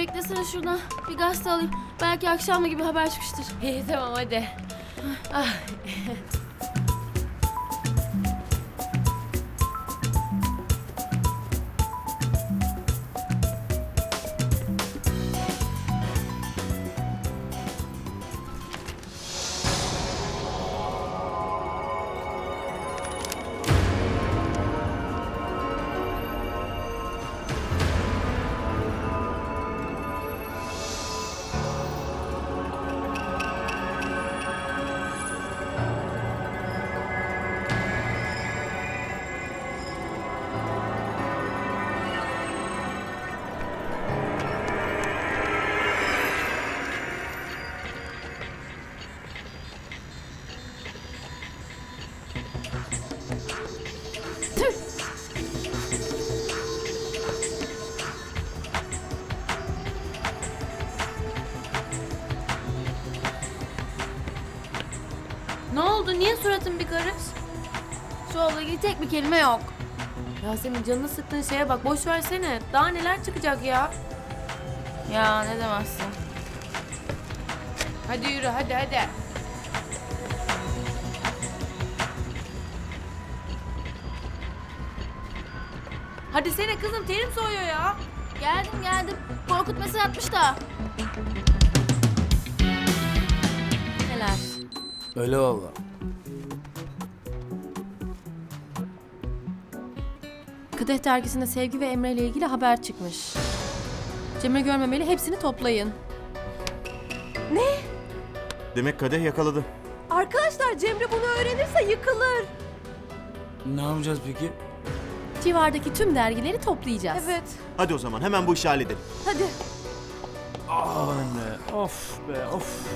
beklesene şuradan. Bir gazete alayım. Belki akşam gibi haber çıkmıştır. İyi tamam hadi. Ah. Oldu? Niye suratın bir karış? Şu olayla ilgili tek bir kelime yok. Yasemin canını sıktığın şeye bak boş versene. Daha neler çıkacak ya? Ya ne demezsin. Hadi yürü hadi hadi. Hadi sene kızım terim soğuyor ya. Geldim geldim. Korkut mesaj atmış da. Neler? Öyle valla. Kadeh dergisinde Sevgi ve Emre ile ilgili haber çıkmış. Cemre görmemeli hepsini toplayın. Demek kadeh yakaladı. Arkadaşlar Cemre bunu öğrenirse yıkılır. Ne yapacağız peki? Civardaki tüm dergileri toplayacağız. Evet. Hadi o zaman hemen bu işi halledelim. Hadi. Ah be. Of be of.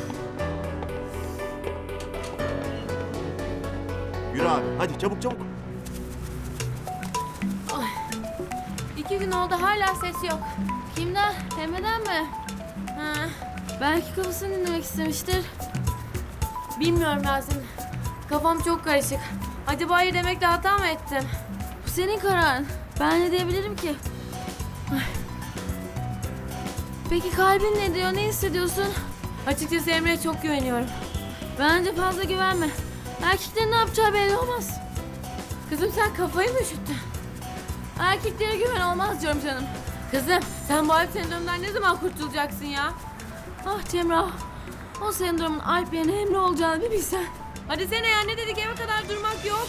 Yürü abi hadi çabuk çabuk. İki gün oldu hala ses yok. Kimden? Emre'den mi? Ha, belki kafasını dinlemek istemiştir. Bilmiyorum Yasemin. Kafam çok karışık. Acaba hayır demekle hata mı ettim? Bu senin kararın. Ben ne diyebilirim ki? Peki kalbin ne diyor? Ne hissediyorsun? Açıkçası Emre'ye çok güveniyorum. Bence fazla güvenme. Erkeklerin ne yapacağı belli olmaz. Kızım sen kafayı mı üşüttün? Erkeklere güven olmaz diyorum canım. Kızım sen bu Alp sendromundan ne zaman kurtulacaksın ya? Ah Cemre. O sendromun Alp yerine Emre olacağını bir bilsen. Hadi sene ya ne dedik eve kadar durmak yok.